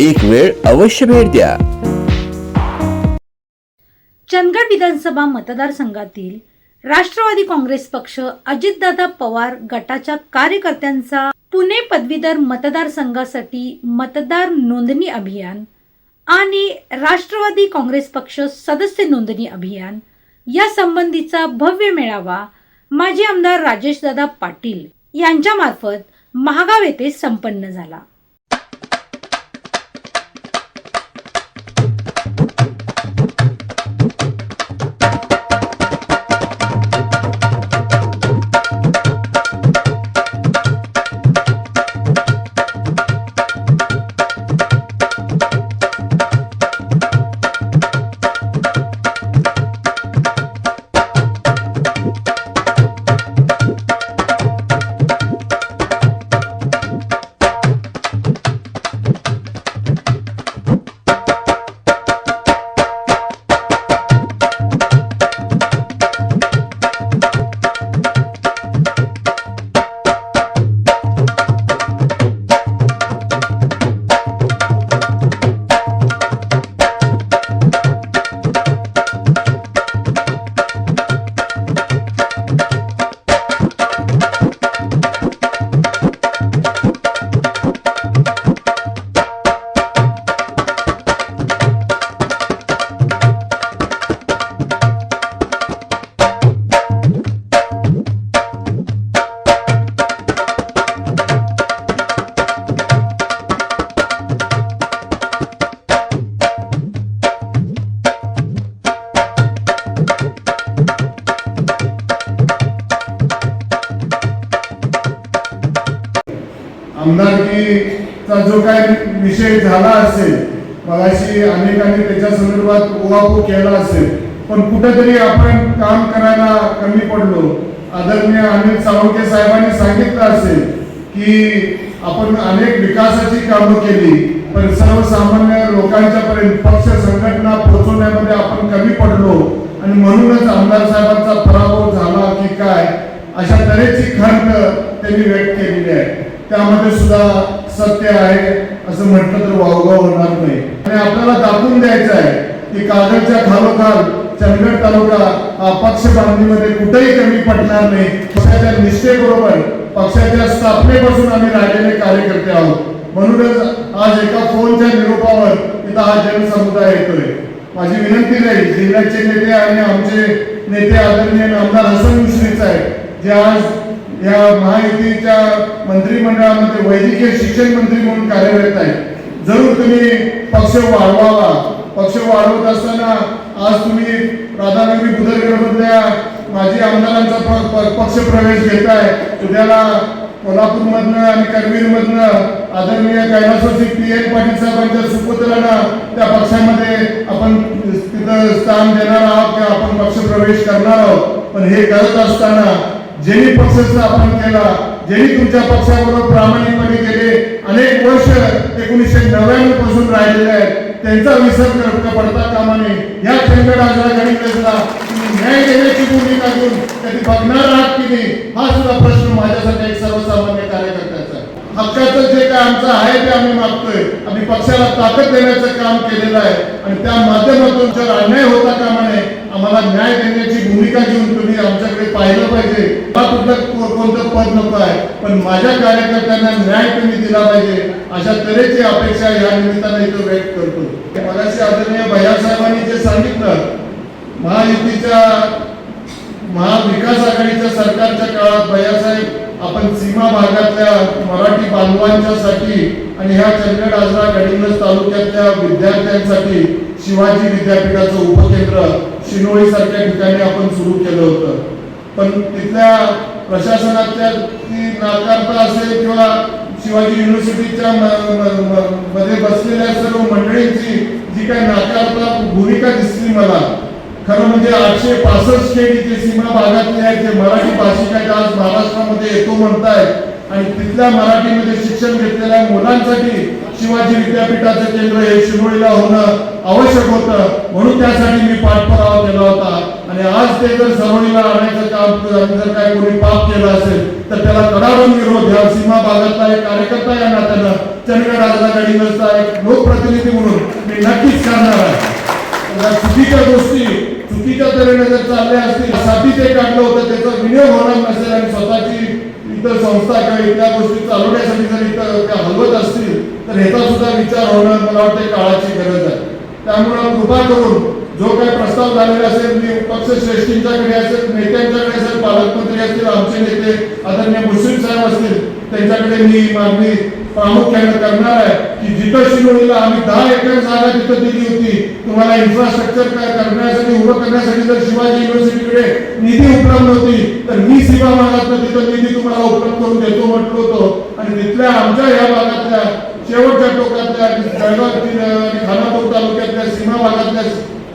एक वेळ अवश्य भेट द्या. चंदगड विधानसभा मतदारसंघातील राष्ट्रवादी काँग्रेस पक्ष अजितदादा पवार गटाच्या कार्यकर्त्यांचा पुणे पदवीधर मतदारसंघासाठी मतदार नोंदणी अभियान आणि राष्ट्रवादी काँग्रेस पक्ष सदस्य नोंदणी अभियान या संबंधीचा भव्य मेळावा माजी आमदार राजेशदादा पाटील यांच्यामार्फत महागाव येथे संपन्न झाला. झाला असेल मगाशी अनेकांनी त्याच्या संदर्भात उहापोह केला असेल पण कुठेतरी आपण काम करायला कमी पडलो. आदरणीय अनिल सावंके साहेबांनी सांगितलं असेल की आपण अनेक विकासाची कामं केली पण सर्वसामान्य लोकांच्या पर्यंत पक्ष संघटना पोहोचवण्यामध्ये आपण कमी पडलो. आणि म्हणूनच आमदार साहेबांचा पराभव झाला की काय अशा तऱ्हेची खंत त्यांनी व्यक्त केलेली आहे. त्यामध्ये सुद्धा सत्य आहे असं म्हटलं तर वावगाव होणार नाही. आणि आपल्याला दाखवून द्यायचं आहे की कागदच्या खालोखाल चंदगड तालुका हा पक्ष बांधणीमध्ये कुठेही कमी पडणार नाही. पक्षाच्या निष्ठेबरोबर पक्षाच्या स्थापनेपासून आम्ही राहिलेले कार्यकर्ते आहोत. म्हणूनच आज एका फोनच्या निरोपावर इथं हा जनसमुदाय येतोय. माझी विनंती राहील जिल्ह्याचे नेते आणि आमचे नेते आदरणीय आमदार हसन मुश्रीफ आहे जे आज या महायुतीच्या मंत्रिमंडळामध्ये वैद्यकीय शिक्षण मंत्री म्हणून कार्यरत आहे. जरूर तुम्ही पक्ष वाढवावा. पक्ष वाढवत असताना आज तुम्ही राधानगरी बुधरगडमधल्या माजी आमदारांचा पक्ष प्रवेश घेताय. उद्याला कोल्हापूरमधनं आणि करवीरमधनं आदरणीय कैलासवासी पी एन पाटील साहेबांच्या सुपुत्रांना त्या पक्षामध्ये आपण तिथं स्थान देणार आहोत. किंवा आपण पक्ष प्रवेश करणार आहोत. पण हे करत असताना ज्यांनी पक्ष स्थापन केला ज्यांनी तुमच्या पक्षाबरोबर प्रामाणिकपणे केले अनेक वर्ष एकोणीसशे नव्याण्णवपासून राहिलेले आहेत. त्यांचा विसर कर- पडता कामा नये. या चंदगड आजरा गणितला न्याय देण्याची भूमिका घेऊन कधी बघणार आहात की नाही हा सुद्धा प्रश्न माझ्यासाठी एक सर्वसामान्य कार्यकर्त्याचा हक्काचं जे काय आमचं आहे ते आम्ही मागतोय. आम्ही पक्षाला ताकद देण्याचं काम केलेलं आहे. आणि त्या माध्यमातून जर अन्याय होता कामा नये आम्हाला न्याय देण्याची भूमिका घेऊन तुम्ही आमच्याकडे पाहिलं पाहिजे. आपलं कोणतं पद नको आहे. पण माझ्या कार्यकर्त्यांना न्याय तुम्ही दिला पाहिजे. अशा तऱ्हेची अपेक्षा या निमित्ताने इथं व्यक्त करतो. मगाशी आदरणीय भैया साहेबांनी जे सांगितलं महायुतीच्या महाविकास आघाडीच्या सरकारच्या काळात भैयासाहेब आपण सीमा भागातल्या मराठी बांधवांच्यासाठी आणि ह्या चंदगड आजरा गडिंग्लज तालुक्यातल्या विद्यार्थ्यांसाठी शिवाजी विद्यापीठाचं उपकेंद्र शिनोळी सारख्या ठिकाणी आपण सुरू केलं होतं. पण तिथल्या प्रशासनाच्या ती नाकारता असेल किंवा शिवाजी युनिव्हर्सिटीच्या मध्ये बसलेल्या सर्व मंडळींची मला खरं म्हणजे आठशे पासष्ट स्टेट इथे सीमा भागातले आहेत जे मराठी भाषिक आहेत आज महाराष्ट्रामध्ये येतो म्हणतायत. आणि तिथल्या मराठीमध्ये शिक्षण घेतलेल्या मुलांसाठी शिवाजी विद्यापीठाचं केंद्र हे शिरोळीला होणं आवश्यक होतं. म्हणून त्यासाठी मी पाठपुरावा केला होता. आणि आज ते जर सरोळीला आणण्याचं काम जर जर काय कोणी पाप केलं असेल तर त्याला कडाडून विरोध ह्या सीमा भागातला एक कार्यकर्ता या नात्यानं चंदगड आजला एक लोकप्रतिनिधी म्हणून मी नक्कीच करणार आहे. चुकीच्या गोष्टी चुकीच्या तऱ्हेने जर चालल्या असतील साठी ते काढलं होतं. त्याचा विनियोग होणार नसेल आणि स्वतःची इतर संस्था किंवा इथल्या गोष्टी चालवण्यासाठी जर इतर त्या हलवत असतील तर ह्याचा सुद्धा विचार होणं मला वाटते काळाची गरज आहे. त्यामुळं कृपा करून जो काही प्रस्ताव झालेला असेल मी पक्ष श्रेष्ठींच्याकडे असेल नेत्यांच्याकडे असेल पालकमंत्री असतील आमचे नेते आदरणीय मुश्रीफ साहेब असतील त्यांच्याकडे मी मागणी प्रामुख्याने करणार आहे की जिथं शिरोळीला आम्ही दहा एकर जागा तिथं दिली होती तुम्हाला इन्फ्रास्ट्रक्चर काय करण्यासाठी उभं करण्यासाठी जर शिवाजी युनिव्हर्सिटीकडे निधी उपलब्ध होती तर मी सीमा भागात तिथं निधी तुम्हाला उपलब्ध करून देतो म्हटलो होतो. आणि तिथल्या आमच्या या भागातल्या शेवटच्या टोकातल्या जळगाव खानापूर तालुक्यातल्या सीमा भागातल्या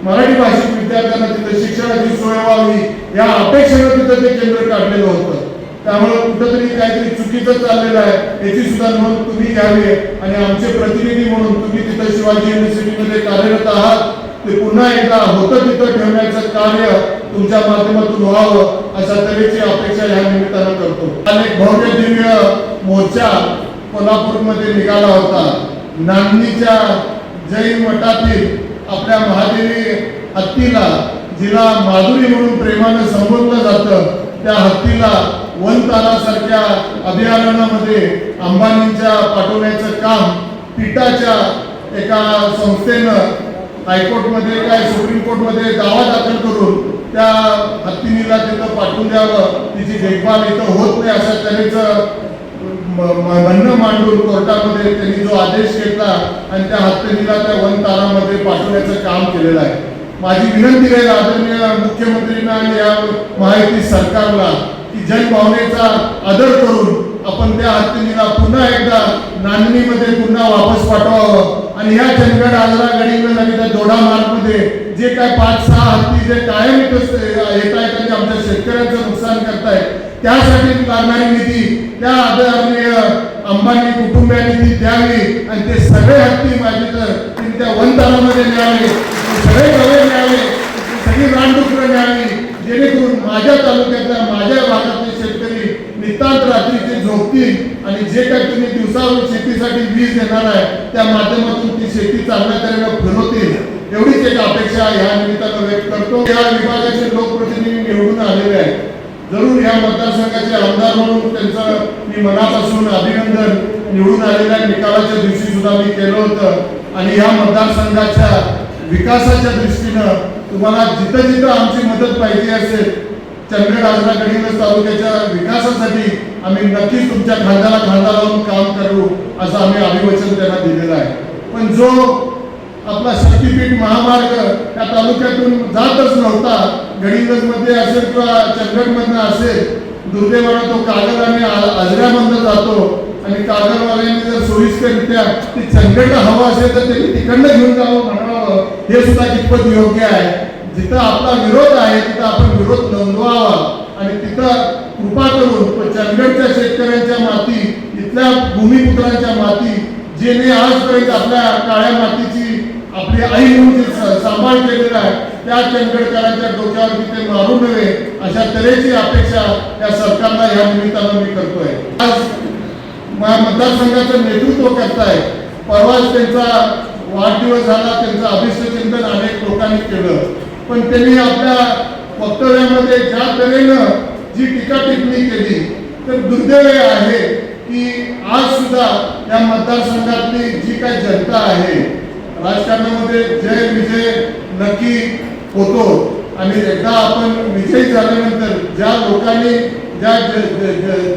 मराठी भाषिक विद्यार्थ्यांना तिथे शिक्षणाची सोय व्हावी या अपेक्षेनं तिथं ते केंद्र काढलेलं होतं. त्यामुळे कुठंतरी काहीतरी चुकीचं चाललेलं आहे याची सुद्धा नोंद तुम्ही घ्यावी आणि आमचे प्रतिनिधी म्हणून तुम्ही तिथं शिवाजी युनिव्हर्सिटीमध्ये कार्यरत आहात. ते पुन्हा एकदा होतं तिथं ठेवण्याचं कार्य तुमच्या माध्यमातून व्हावं अशा तऱ्हेची अपेक्षा या निमित्तानं करतो. अनेक भव्य दिव्य मोर्चा कोल्हापूरमध्ये निघाला होता. नांदणीच्या जैन मठातील आपल्या महादेवी हत्तीला जिला माधुरी म्हणून प्रेमानं संबोधलं जातं. त्या हत्तीला वन तारासारख्या अभियानामध्ये अंबानींच्या पाठवण्याचं काम पीठाच्या एका संस्थेनं हायकोर्टमध्ये काय सुप्रीम कोर्टमध्ये दावा दाखल करून त्या हत्तीनीला तिथं पाठवून द्यावं तिची देखभाल इथं होत नाही अशा तऱ्हेचं म्हणणं मांडून कोर्टामध्ये त्यांनी जो आदेश घेतला आणि त्या हत्यनीला त्या वन तारामध्ये पाठवण्याचं काम केलेलं आहे. माझी विनंती आहे आदरणीय मुख्यमंत्रींना आणि या माहिती सरकारला की जनभावनेचा आदर करून आपण त्या हत्तीनीला पुन्हा एकदा नांदणीमध्ये पुन्हा वापस पाठवावं. आणि या चंदगड आजरा गडिंगज आणि त्या दोडा मार्गमध्ये जे काय पाच सहा हत्ती जे कायम येत येत आहेत आणि आमच्या शेतकऱ्यांचं नुकसान करतायत त्यासाठी लागणारी निधी त्या आदरणीय अंबानी कुटुंबियांनी ती द्यावी आणि ते सगळे हत्ती माझे तर त्यांनी त्या वनतारामध्ये न्यावे सगळे गवे न्यावे ती सगळी रानडुकरं न्यावी जेणेकरून माझ्या तालुक्यातल्या माझ्या भागातले शेतकरी नितांत रात्रीचे झोपतील आणि जे काही तुम्ही दिवसावर शेतीसाठी वीज देणार आहे त्या माध्यमातून ती शेती चांगल्या तऱ्हेनं फिरवतील एवढीच एक अपेक्षा ह्या निमित्तानं व्यक्त करतो. या विभागाचे लोकप्रतिनिधी निवडून आलेले आहेत. जरूर या मतदारसंघाचे आमदार म्हणून त्यांचं मी मनापासून अभिनंदन निवडून आलेल्या निकालाच्या दिवशी सुद्धा मी केलं होतं. आणि या मतदारसंघाच्या विकासाच्या दृष्टीनं तुम्हाला जिथं जिथं आमची मदत पाहिजे असेल चंदगड आजराकडील तालुक्याच्या विकासासाठी आम्ही नक्कीच तुमच्या खांद्याला खांदा लावून काम करू असं आम्ही अभिवचन त्यांना दिलेलं आहे. पण जो आपला शक्तीपीठ महामार्ग या तालुक्यातून जातच नव्हता गडिंगजमध्ये असेल किंवा चंदगड मधनं असेल दुर्दैवानं तो कागद आणि आजऱ्यामधनं जातो. आणि कागदवाल्यांनी जर सोयीस्कररित्या ती चंदगडला हवं असेल तर त्यांनी तिकडनं घेऊन जावं म्हणावं. हे सुद्धा कितपत योग्य आहे? जिथं आपला विरोध आहे तिथं आपण विरोध नोंदवावा. आणि तिथं कृपा करून चंदगडच्या शेतकऱ्यांच्या माती इथल्या भूमिपुत्रांच्या माती जेणे आजपर्यंत आपल्या काळ्या मातीची आपली आई म्हणून सांभाळ केलेला आहे त्या चंदगडकरांच्या डोक्यावरती ते मारू नये अशा तऱ्हेची अपेक्षा या सरकारला या निमित्तानं मी करतोय. आज मतदारसंघाचं नेतृत्व करताय. परवाच त्यांचा वाढदिवस झाला त्यांचं अभिष्टचिंतन अनेक लोकांनी केलं. पण त्यांनी आपल्या वक्तव्यामध्ये ज्या तऱ्हेनं जी टीका टिप्पणी केली तर दुर्दैव आहे की आज सुद्धा या मतदारसंघातली जी काही जनता आहे राजकारणामध्ये जय विजय नक्की होतो. आणि एकदा आपण विजयी झाल्यानंतर ज्या लोकांनी ज्या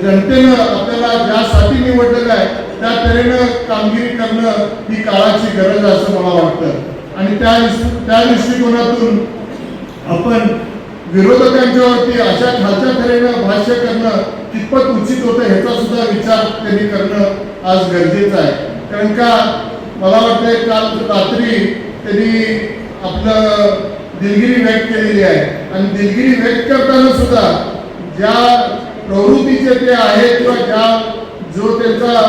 जनतेनं आपल्याला ज्यासाठी निवडलेलं आहे त्या तऱ्हेनं कामगिरी करणं ही काळाची गरज असं मला वाटतं. आणि त्या त्या दृष्टिकोनातून आपण विरोधकांच्यावरती अशा खालच्या तऱ्हेनं भाष्य करणं कितपत उचित होतं ह्याचा सुद्धा विचार त्यांनी करणं आज गरजेचं आहे. कारण का मला वाटतंय काल रात्री त्यांनी आपलं दिलगिरी व्यक्त केलेली आहे. आणि दिलगिरी व्यक्त करताना सुद्धा ज्या प्रवृत्तीचे ते आहेत किंवा ज्या जो त्यांचा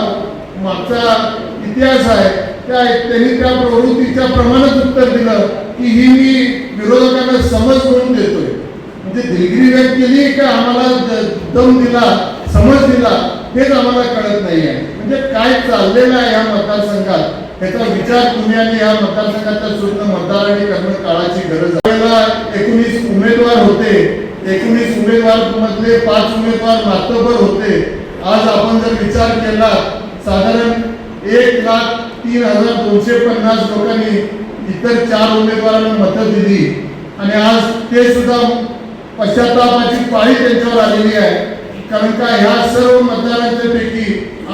मागचा इतिहास आहे त्या त्यांनी त्या प्रवृत्तीच्या प्रमाणात उत्तर दिलं की ही मी विरोधकांना समज करून देतोय. म्हणजे दिलगिरी व्यक्त केली का आम्हाला दम दिला समज दिला हेच आम्हाला कळत नाही आहे म्हणजे काय चाललेलं आहे या मतदारसंघात? त्याचा विचार तुम्ही आणि या मतदारसंघाच्या सुद्धा मतदारांनी करणं काळाची गरज आहे. एकोणीस उमेदवार होते. एकोणीस उमेदवार मधले पाच उमेदवार मातबर होते. आज आपण जर विचार केला साधारण एक लाख तीन हजार दोनशे पन्नास लोकांनी इतर चार उमेदवारांना मतं दिली. आणि आज ते सुद्धा पश्चातापाची पाळी त्यांच्यावर आलेली आहे. कारण का ह्या सर्व मतदारांच्या पैकी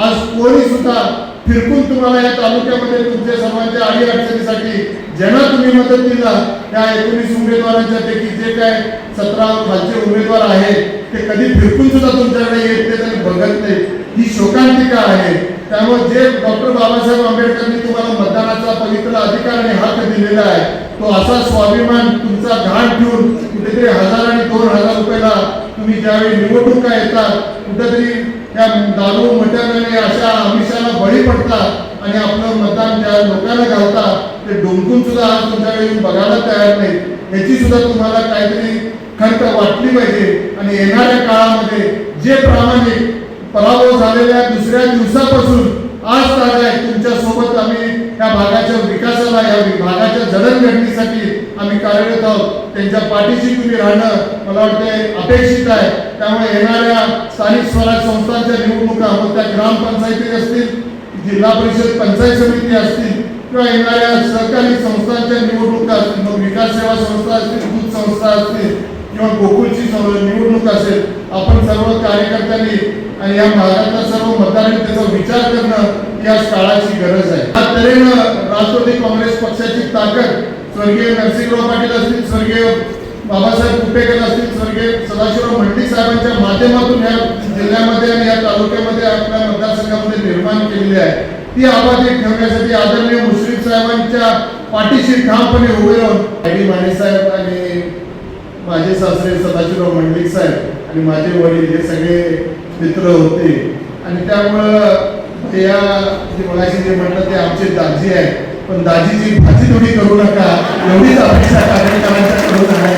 आज कोणी सुद्धा फिरकून तुम्हाला या तालुक्यामध्ये तुमच्या सर्वांच्या अडी अडचणीसाठी ज्यांना तुम्ही मदत दिला त्या एकोणीस उमेदवारांच्या पैकी जे काय सतरा खालचे उमेदवार आहेत ते कधी फिरकून सुद्धा तुमच्याकडे येत नाहीत आणि बघत नाहीत. ही शोकांतिका आहे. त्यामुळे जे डॉक्टर बाबासाहेब आंबेडकरांनी तुम्हाला मतदानाचा पवित्र अधिकार आणि हक्क दिलेला आहे तो असा स्वाभिमान तुमचा घाण ठेवून कुठेतरी हजार आणि दोन हजार रुपयाला तुम्ही ज्यावेळी निवडणुका येतात कुठेतरी त्या दारू मटण आणि अशा आमिषाला बळी पडतात आणि आपलं मतदान त्या लोकांना घालतात ते डोंकून सुद्धा आज तुमच्याकडे येऊन बघायला तयार नाही याची सुद्धा तुम्हाला काहीतरी खंत वाटली पाहिजे. आणि येणाऱ्या काळामध्ये जे प्रामाणिक पराभव झालेल्या दुसऱ्या दिवसापासून आज ताजा आहे तुमच्यासोबत आम्ही या भागाच्या विकासाला या भागाच्या जडणघडणीसाठी आम्ही कार्यरत आहोत. त्यांच्या पाठीशी तुम्ही राहणं मला वाटतं अपेक्षित आहे. त्यामुळे येणाऱ्या स्थानिक स्वराज संस्थांच्या निवडणुका मग त्या ग्रामपंचायती असतील जिल्हा परिषद पंचायत समिती असतील किंवा येणाऱ्या सहकारी संस्थांच्या निवडणुका असतील मग विकास सेवा संस्था असतील दूध संस्था असतील किंवा गोकुळची निवडणूक असेल आपण सर्व कार्यकर्त्यांनी आणि या भागातल्या सर्व मतदारांनी त्याचा विचार करणं या काळाची गरज आहे. त्या तऱ्हेनं राष्ट्रवादी काँग्रेस पक्षाची ताकद स्वर्गीय नरसिंहराव पाटील असतील स्वर्गीय बाबासाहेब कुपेकर असतील स्वर्गीय सदाशिवराव मंडलिक साहेबांच्या माध्यमातून या जिल्ह्यामध्ये आणि या तालुक्यामध्ये आपल्या मतदारसंघामध्ये निर्माण केलेली आहे. ती अबाधित ठेवण्यासाठी आदरणीय मुश्रीफ साहेबांच्या पाठीशी ठामपणे उभे राहून आय डी माने साहेब आणि माझे सासरे सदाशिवराव मंडलिक साहेब आणि माझे वडील हे सगळे मित्र होते. आणि त्यामुळं या जे मगाशी जे म्हटलं ते आमचे दाजी आहे पण दाजीची भाजी तुम्ही करू नका. एवढीच अपेक्षा कार्यक्रमाच्या आहे.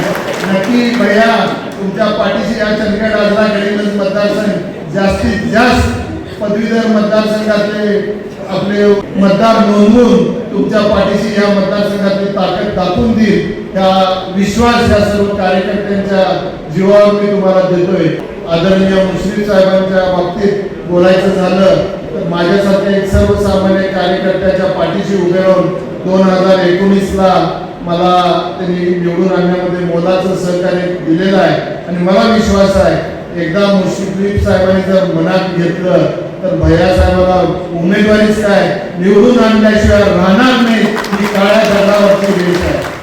नक्की भैया तुमच्या पाठीशी या चंदगड आजला गडीगंज मतदारसंघ जास्तीत जास्त पदवीधर मतदारसंघातले आपले मतदार नोंदवून तुमच्या पाठीशी या मतदारसंघातली ताकद दाखवून देईल. त्या विश्वास या सर्व कार्यकर्त्यांच्या जीवावर मी तुम्हाला देतोय. आदरणीय मुश्रीफ साहेबांच्या बाबतीत बोलायचं झालं तर माझ्यासारख्या एक सर्वसामान्य कार्य पाठीशी उभे राहून दोन हजार एकोणीसला मला त्यांनी निवडून आणण्यामध्ये मोलाचं सहकार्य दिलेलं आहे. आणि मला विश्वास आहे एकदा मुश्रीफ साहेबांनी जर मनात घेतलं तर भैया साहेबाला उमेदवारीच काय? निवडून आणल्याशिवाय राहणार नाही ही काळ्या दगडावरची देश आहे.